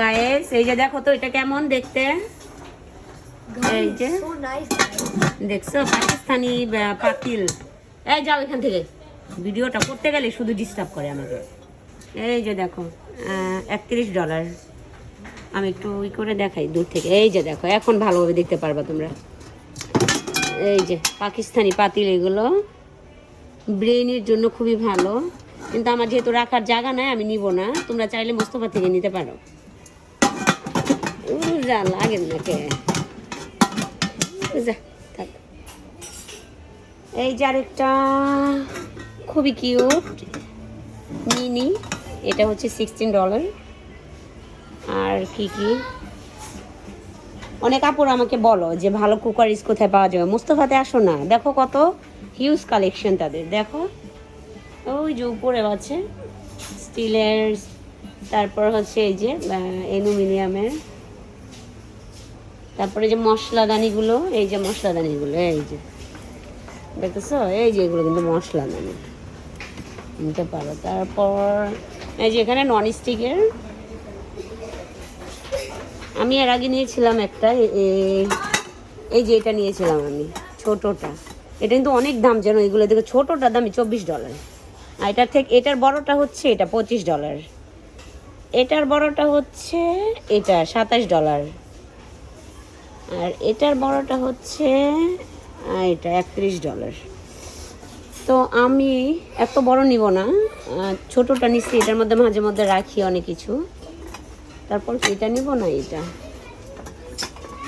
Guys এই যে দেখো তো এটা কেমন দেখতে? এই যে. দেখছ? পাকিস্তানি পাতিল। এই যাও এখান থেকে। ভিডিওটা করতে গেলে শুধু ডিস্টার্ব করে আমাকে। এই যে দেখো একত্রিশ ডলার আমি একটু ওই করে দেখাই দূর থেকে। এই যে দেখো এখন ভালোভাবে দেখতে পারবা তোমরা। এই যে পাকিস্তানি পাতিল এগুলো। ব্রেনের জন্য খুবই ভালো। কিন্তু আমার যেহেতু রাখার জায়গা নাই আমি নিব না। তোমরা চাইলে মোস্তফা থেকে নিতে পারো। যা লাগে না কে যা এই যে আরেকটা, খুবই কিউট, মিনি, এটা হচ্ছে সিক্সটিন ডলার আর কি কি? অনেক আপুর আমাকে বলো যে ভালো কুকারিজ কোথায় পাওয়া যাবে? মুস্তফাতে আসো না। দেখো কত হিউজ কালেকশন তাদের। দেখো, ওই যে উপরে আছে স্টিলের তারপর হচ্ছে এই যে অ্যালুমিনিয়ামের তারপরে যে মশলাদানিগুলো, এই যে মশলাদানিগুলো, এই যে। দেখতেছো? এই যে এগুলো কিন্তু মশলাদানি। নিতে পারো। তারপর, এই যে এখানে নন স্টিকের আমি এর আগে নিয়েছিলাম একটা এই যে এটা নিয়েছিলাম আমি, ছোটটা। এটা কিন্তু অনেক দাম যেন এগুলো দেখো ছোটটা দামি চব্বিশ ডলার। আর এটার থেকে, এটার বড়টা হচ্ছে এটা পঁচিশ ডলার। এটার বড়টা হচ্ছে এটা সাতাশ ডলার। আর এটার বড়টা হচ্ছে এটা একত্রিশ ডলার। তো আমি এত বড় নিব না ছোটটা নিচ্ছি, এটার মধ্যে মাঝে মধ্যে রাখি অনেক কিছু। তারপর এটা নিব না এটা?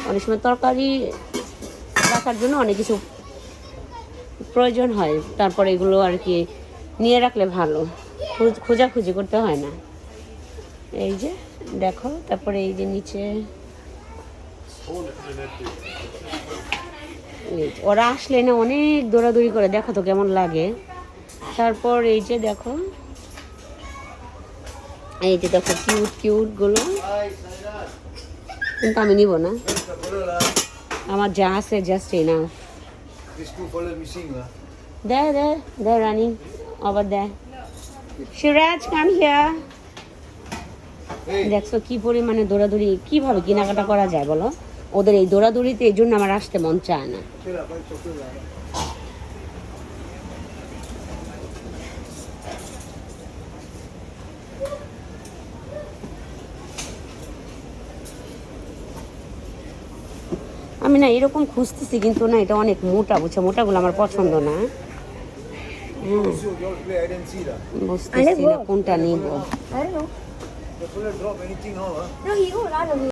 অনেক সময় তরকারি রাখার জন্য অনেক কিছু প্রয়োজন হয়, তারপর এগুলো আর কি নিয়ে রাখলে ভালো। খোঁজ- খোঁজাখুঁজি করতে হয় না। এই যে, দেখো, তারপরে এই যে নিচে ওরা আসলে না অনেক দৌড়াদৌড়ি করে দেখো তো কেমন লাগে। তারপর এই যে দেখো এই যে দেখো কিউট কিউটগুলো। কিন্তু আমি নিব না। আমার যা আছে জাস্ট এই না there, they're running over there. Shiraj, come here. Hey, দেখছ কি পরিমাণে দৌড়াদৌড়ি কীভাবে কেনাকাটা করা যায় বলো? ওদের এই দৌড়াদৌড়িতে এই জন্য আমার আসতে মন চায় না. আমি না এরকম খুঁজতেছি কিন্তু না এটা অনেক মোটা বুঝছ মোটাগুলো আমার পছন্দ না. বুঝতেছি না কোনটা নিব।